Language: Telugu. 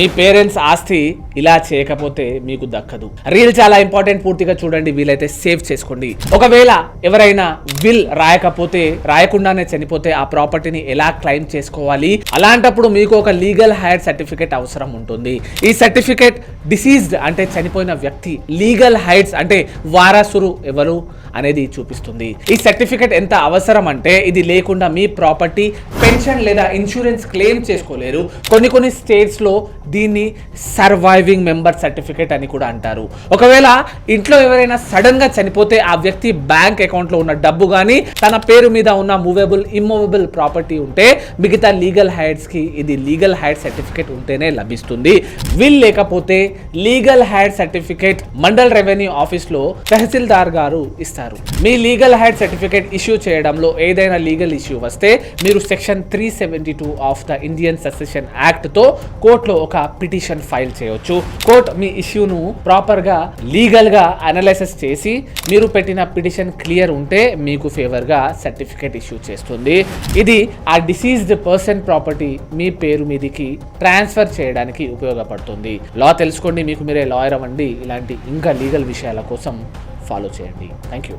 మీ పేరెంట్స్ ఆస్తి ఇలా చేయకపోతే మీకు దక్కదు. రీల్ చాలా ఇంపార్టెంట్ పూర్తిగా చూడండి వీలైతే సేవ్ చేసుకోండి. ఒకవేళ ఎవరైనా విల్ రాయకపోతే రాయకుండానే చనిపోతే ఆ ప్రాపర్టీని ఎలా క్లెయిమ్ చేసుకోవాలి? అలాంటప్పుడు మీకు ఒక లీగల్ హైర్ సర్టిఫికేట్ అవసరం ఉంటుంది. ఈ సర్టిఫికేట్ డిసీజ్డ్ అంటే చనిపోయిన వ్యక్తి లీగల్ హైట్స్ అంటే వారసురు ఎవరు అనేది చూపిస్తుంది. ఈ సర్టిఫికేట్ ఎంత అవసరం అంటే ఇది లేకుండా మీ ప్రాపర్టీ పెన్షన్ లేదా ఇన్సూరెన్స్ క్లెయిమ్ చేసుకోలేరు. కొన్ని కొన్ని స్టేట్స్లో దీన్ని సర్వైవింగ్ మెంబర్ సర్టిఫికేట్ అని కూడా అంటారు. ఒకవేళ ఇంట్లో ఎవరైనా సడన్గా చనిపోతే ఆ వ్యక్తి బ్యాంక్ అకౌంట్లో ఉన్న డబ్బు కానీ తన పేరు మీద ఉన్న మూవేబుల్ ఇమ్మూవబుల్ ప్రాపర్టీ ఉంటే మిగతా లీగల్ హైడ్స్కి ఇది లీగల్ హైడ్ సర్టిఫికేట్ ఉంటేనే లభిస్తుంది. విల్ లేకపోతే legal heir certificate mandal revenue ఆఫీస్లో తహసీల్దార్ గారు ఇస్తారు. మీ లీగల్ హైడ్ సర్టిఫికేట్ ఇష్యూ చేయడంలో ఏదైనా లీగల్ ఇష్యూ వస్తే మీరు section three seventy two of the Indian succession యాక్ట్తో కోర్టులో ఒక పిటిషన్ ఫైల్ చేయొచ్చు. కోర్ట్ మీ ఇష్యూను ప్రాపర్గా లీగల్గా అనలైసిస్ చేసి మీరు పెట్టిన పిటిషన్ క్లియర్ ఉంటే మీకు ఫేవర్గా సర్టిఫికేట్ ఇష్యూ చేస్తుంది. ఇది ఆ డిసీజ్డ్ పర్సన్ ప్రాపర్టీ మీ పేరు మీదికి ట్రాన్స్ఫర్ చేయడానికి ఉపయోగపడుతుంది. లా తెలుసుకోండి మీకు మీరే లాయర్ అవ్వండి ఇలాంటి ఇంకా లీగల్ విషయాల కోసం ఫాలో చేయండి. Thank you